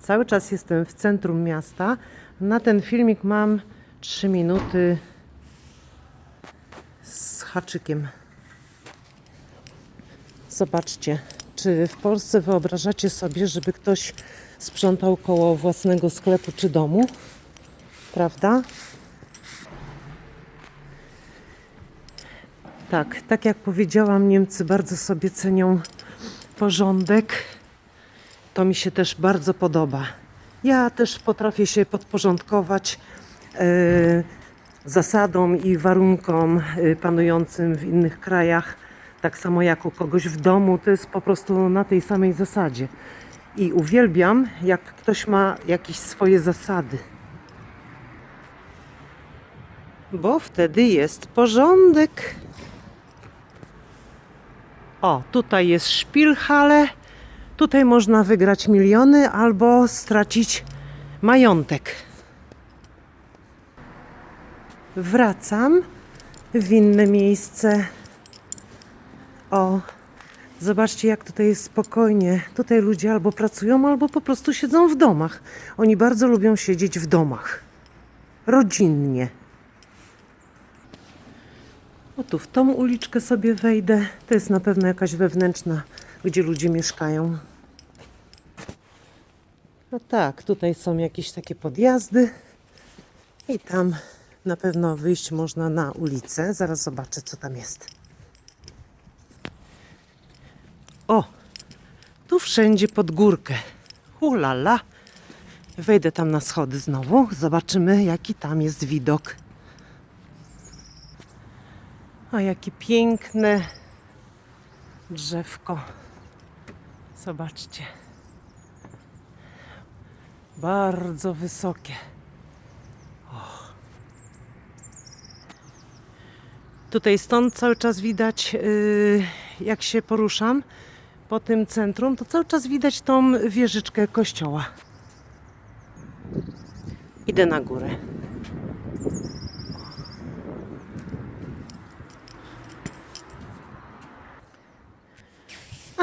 Cały czas jestem w centrum miasta. Na ten filmik mam 3 minuty z haczykiem. Zobaczcie, czy w Polsce wyobrażacie sobie, żeby ktoś sprzątał koło własnego sklepu czy domu? Prawda? Tak, tak jak powiedziałam, Niemcy bardzo sobie cenią porządek. To mi się też bardzo podoba. Ja też potrafię się podporządkować e, zasadom i warunkom e, panującym w innych krajach, tak samo jak u kogoś w domu. To jest po prostu na tej samej zasadzie. I uwielbiam, jak ktoś ma jakieś swoje zasady. Bo wtedy jest porządek. O, tutaj jest szpilhale. Tutaj można wygrać miliony albo stracić majątek. Wracam w inne miejsce. O, zobaczcie, jak tutaj jest spokojnie. Tutaj ludzie albo pracują, albo po prostu siedzą w domach. Oni bardzo lubią siedzieć w domach. Rodzinnie. O tu w tą uliczkę sobie wejdę. To jest na pewno jakaś wewnętrzna, gdzie ludzie mieszkają. No tak, tutaj są jakieś takie podjazdy. I tam na pewno wyjść można na ulicę. Zaraz zobaczę, co tam jest. O, tu wszędzie pod górkę. Ulala. Wejdę tam na schody znowu. Zobaczymy, jaki tam jest widok. O, jakie piękne drzewko. Zobaczcie. Bardzo wysokie. Tutaj stąd cały czas widać, yy, jak się poruszam po tym centrum, to cały czas widać tą wieżyczkę kościoła. Idę na górę.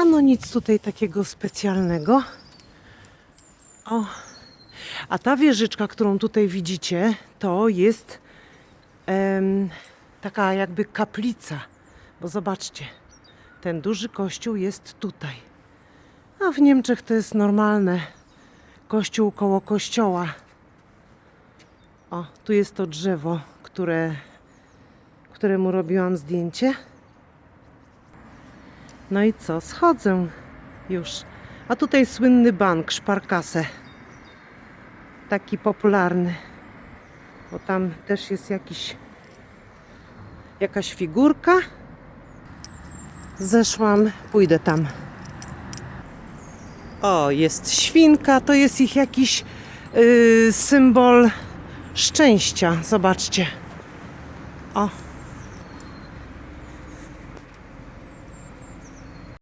No nic tutaj takiego specjalnego. O, a ta wieżyczka, którą tutaj widzicie, to jest em, taka jakby kaplica. Bo zobaczcie, ten duży kościół jest tutaj. A w Niemczech to jest normalne. Kościół koło kościoła. O, tu jest to drzewo, które, któremu robiłam zdjęcie. No i co? Schodzę już. A tutaj słynny bank, Sparkasse. Taki popularny. Bo tam też jest jakiś, jakaś figurka. Zeszłam, pójdę tam. O, jest świnka, to jest ich jakiś yy, symbol szczęścia. Zobaczcie. O.